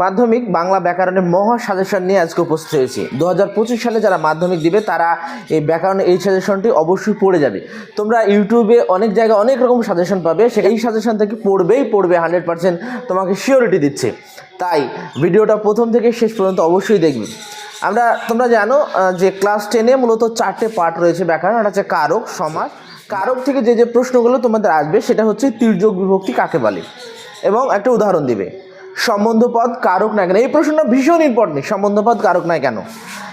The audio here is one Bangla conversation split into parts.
মাধ্যমিক বাংলা ব্যাকরণের মহা সাজেশন নিয়ে আজকে উপস্থিত হয়েছি। দু হাজার পঁচিশ সালে যারা মাধ্যমিক দিবে, তারা এই ব্যাকরণের এই সাজেশনটি অবশ্যই পড়ে যাবে। তোমরা ইউটিউবে অনেক জায়গায় অনেক রকম সাজেশন পাবে। সে এই সাজেশন থেকে পড়বেই পড়বে হান্ড্রেড পার্সেন্ট তোমাকে শিওরিটি দিচ্ছে। তাই ভিডিওটা প্রথম থেকে শেষ পর্যন্ত অবশ্যই দেখবে। আমরা, তোমরা জানো যে ক্লাস টেনে মূলত চারটে পার্ট রয়েছে ব্যাকরণ এটা হচ্ছে কারক সমাজ কারক থেকে যে যে প্রশ্নগুলো তোমাদের আসবে, সেটা হচ্ছে তির্যক বিভক্তি কাকে বলে? এবং একটা উদাহরণ দিবে। সম্বন্ধপদ কারক না কেন? এই প্রশ্নটা ভীষণ ইম্পর্টেন্ট সম্বন্ধপদ কারক না কেন?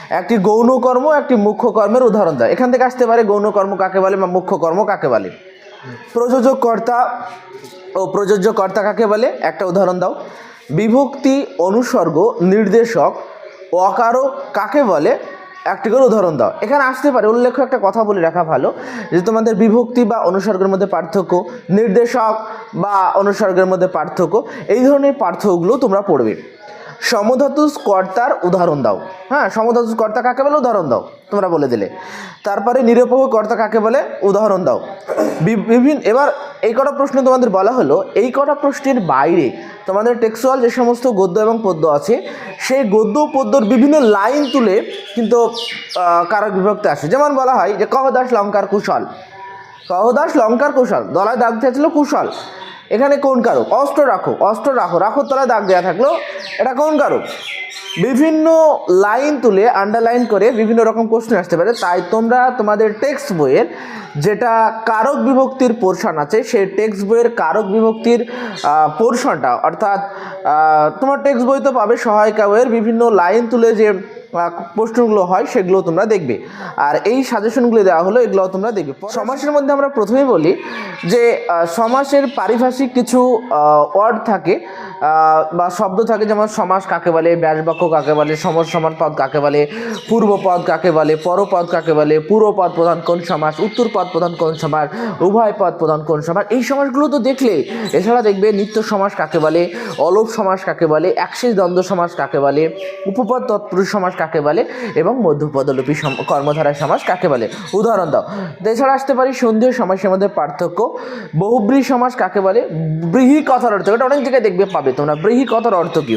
একটি গৌণ কর্ম একটি মুখ্য কর্মের উদাহরণ দেয়। এখান থেকে আসতে পারে গৌণ কর্ম কাকে বলে বা মুখ্য কর্ম কাকে বলে। প্রযোজক কর্তা ও প্রযোজ্য কর্তা কাকে বলে? একটা উদাহরণ দাও। বিভক্তি, অনুসর্গ, নির্দেশক অকারক কাকে বলে? একটি করে উদাহরণ দাও। এখানে আসতে পারে, উল্লেখ্য একটা কথা বলে রাখা ভালো, যে তোমাদের বিভক্তি বা অনুসর্গের মধ্যে পার্থক্য, নির্দেশক বা অনুসর্গের মধ্যে পার্থক্য, এই ধরনের পার্থক্যগুলো তোমরা পড়বে। সমধাতু কর্তার উদাহরণ দাও। হ্যাঁ সমধাতু কর্তা কাকে বলে? উদাহরণ দাও, তোমরা বলে দিলে। তারপরে নিরপেক্ষ কর্তা কাকে বলে? উদাহরণ দাও। বিভিন্ন, এবার এই কটা প্রশ্ন তোমাদের বলা হলো, এই কটা প্রশ্নের বাইরে তোমাদের টেক্সুয়াল যে সমস্ত গদ্য এবং পদ্য আছে, সেই গদ্য পদ্যর বিভিন্ন লাইন তুলে কিন্তু কারক বিভক্তি আসে যেমন বলা হয় যে, কহদাস লঙ্কার কুশল। কহদাস লঙ্কার কুশল, দলায় দাগ ছিল কুশল। এখানে কোন কারক? অস্ত্র রাখো অস্ত্র রাখো রাখো তলায় দাগ দেওয়া থাকল। এটা কোন কারক? বিভিন্ন লাইন তুলে আন্ডারলাইন করে বিভিন্ন রকম কোশ্চেন আসতে পারে। তাই তোমরা তোমাদের টেক্সট বইয়ের যেটা কারক বিভক্তির পোর্শন আছে, সেই টেক্সট বইয়ের কারক বিভক্তির পোর্শনটা অর্থাৎ তোমার টেক্সট বই তো পাবে সহায়িকা বইয়ের বিভিন্ন লাইন তুলে যে প্রশ্নগুলো হয় সেগুলো তোমরা দেখবে। আর এই সাজেশনগুলো দেওয়া হলো এগুলো তোমরা দেখবে। সমাসের মধ্যে আমরা প্রথমেই বলি যে সমাসের পারিভাষিক কিছু ওয়ার্ড থাকে। বা শব্দ থাকে যেমন সমাস কাকে বলে, ব্যাসবাক্য কাকে বলে, সমর সমান পদ কাকে বলে পূর্বপদ কাকে বলে পরপদ কাকে বলে পূর্বপদ প্রধান কোন সমাস, উত্তর পদ প্রধান কোন সমাস, উভয় পদ প্রধান কোন সমাস। এই সমাসগুলো তো দেখলে, এছাড়া দেখবে নিত্য সমাস কাকে বলে অলোপ সমাস কাকে বলে, একশেষ দ্বন্দ্ব সমাস কাকে বলে, উপপদ তৎপুরুষ সমাস কাকে বলে এবং মধ্যপদলোপী কর্মধারা সমাস কাকে বলে। উদাহরণ দাও। এছাড়া আসতে পারি সন্ধির সমাসের মধ্যে পার্থক্য। বহুব্রী সমাস কাকে বলে? ব্রীহি কথার অর্থ। এটা অনেক জায়গায় দেখবে পাবে। তোমরা ব্রীহি কথার অর্থ কি?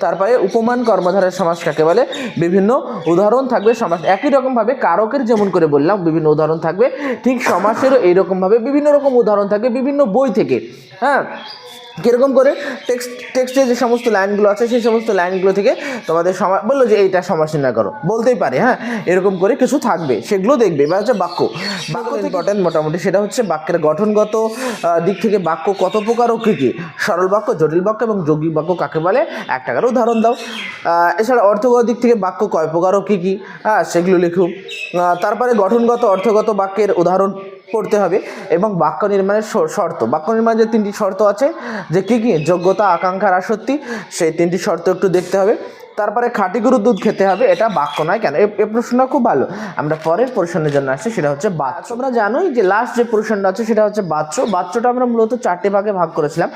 তারপরে উপমান কর্মধারের সমাস কাকে বলে? বিভিন্ন উদাহরণ থাকবে সমাস একই রকমভাবে কারকের যেমন করে বললাম, বিভিন্ন উদাহরণ থাকবে। ঠিক সমাসেরও এইরকমভাবে বিভিন্ন রকম উদাহরণ থাকবে, বিভিন্ন বই থেকে। হ্যাঁ? কীরকম করে? টেক্সট, টেক্সটে যে সমস্ত লাইনগুলো আছে, সেই সমস্ত লাইনগুলো থেকে তোমাদের সমা বলল যে এইটা সমাস নির্ণয় করো। বলতেই পারে হ্যাঁ? এরকম করে কিছু থাকবে, সেগুলো দেখবে। এবার হচ্ছে বাক্য। বাক্য ইম্পর্টেন্ট মোটামুটি সেটা হচ্ছে বাক্যের গঠনগত দিক থেকে বাক্য কত প্রকার ও কী কী? সরল বাক্য, জটিল বাক্য এবং যৌগিক বাক্য কাকে বলে? এক টাকার উদাহরণ দাও। এছাড়া অর্থগত দিক থেকে বাক্য কয় প্রকারও কী কী? হ্যাঁ সেগুলো লিখুন। তারপরে গঠনগত, অর্থগত বাক্যের উদাহরণ পড়তে হবে এবং বাক্য নির্মাণের শর্ত। বাক্য নির্মাণের যে তিনটি শর্ত আছে, যে কী কী? যোগ্যতা আকাঙ্ক্ষার আসক্তি সেই তিনটি শর্ত একটু দেখতে হবে। তারপরে খাঁটি গরুর দুধ খেতে হবে, এটা বাক্য নয় কেন? এই প্রশ্নটা খুব ভালো। আমরা পরের পোর্শনের জন্য আসছি, সেটা হচ্ছে বাচ্চ। আমরা জানোই যে লাস্ট যে পোর্শনটা আছে, সেটা হচ্ছে বাচ্চ। বাচ্চটা আমরা মূলত চারটে ভাগে ভাগ করেছিলাম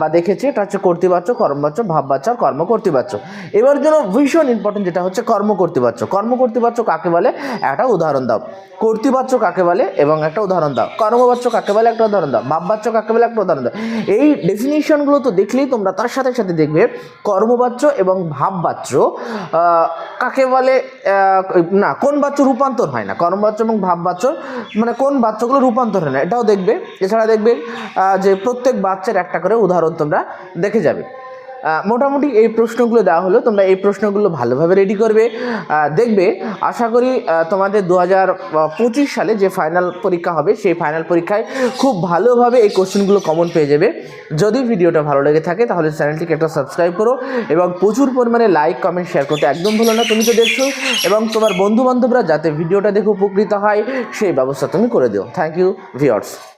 বা দেখেছি, এটা হচ্ছে কর্তৃবাচ্য কর্মবাচ্য ভাববাচ্য আর কর্ম কর্তৃবাচ্য এবার জন্য ভীষণ ইম্পর্টেন্ট যেটা হচ্ছে কর্ম কর্তৃবাচ্য কর্ম কর্তৃবাচ্য কাকে বলে? একটা উদাহরণ দাও। কর্তৃবাচ্য কাকে বলে? এবং একটা উদাহরণ দাও। কর্মবাচ্য কাকে বলে? একটা উদাহরণ দাও। ভাববাচ্য কাকে বলে? একটা উদাহরণ দাও। এই ডেফিনিশনগুলো তো দেখলেই তোমরা তার সাথে সাথে দেখবে। কর্মবাচ্য এবং ভাববাচ্য কাকে বলে না, কোন বাচ্চ রূপান্তর হয় না। কর্মবাচ্য এবং ভাববাচ্য মানে কোন বাচ্চাগুলো রূপান্তর হয় না। এটাও দেখবে। এছাড়া দেখবে যে প্রত্যেক বাচ্চার একটা করে উদাহরণ তোমরা দেখে যাবে। মোটামুটি এই প্রশ্নগুলো দেওয়া হলো। তোমরা এই প্রশ্নগুলো ভালোভাবে রেডি করবে। দেখবে, আশা করি তোমাদের দু হাজার পঁচিশ সালে যে ফাইনাল পরীক্ষা হবে, সেই ফাইনাল পরীক্ষায় খুব ভালোভাবে এই কোশ্চেনগুলো কমন পেয়ে যাবে। যদি ভিডিওটা ভালো লেগে থাকে, তাহলে চ্যানেলটিকে একটা সাবস্ক্রাইব করো এবং প্রচুর পরিমাণে লাইক কমেন্ট শেয়ার করতে একদম ভুলো না। তুমি তো দেখছ এবং তোমার বন্ধু বান্ধবরা যাতে ভিডিওটা দেখে উপকৃত হয়, সেই ব্যবস্থা তুমি করে দিও। Thank you viewers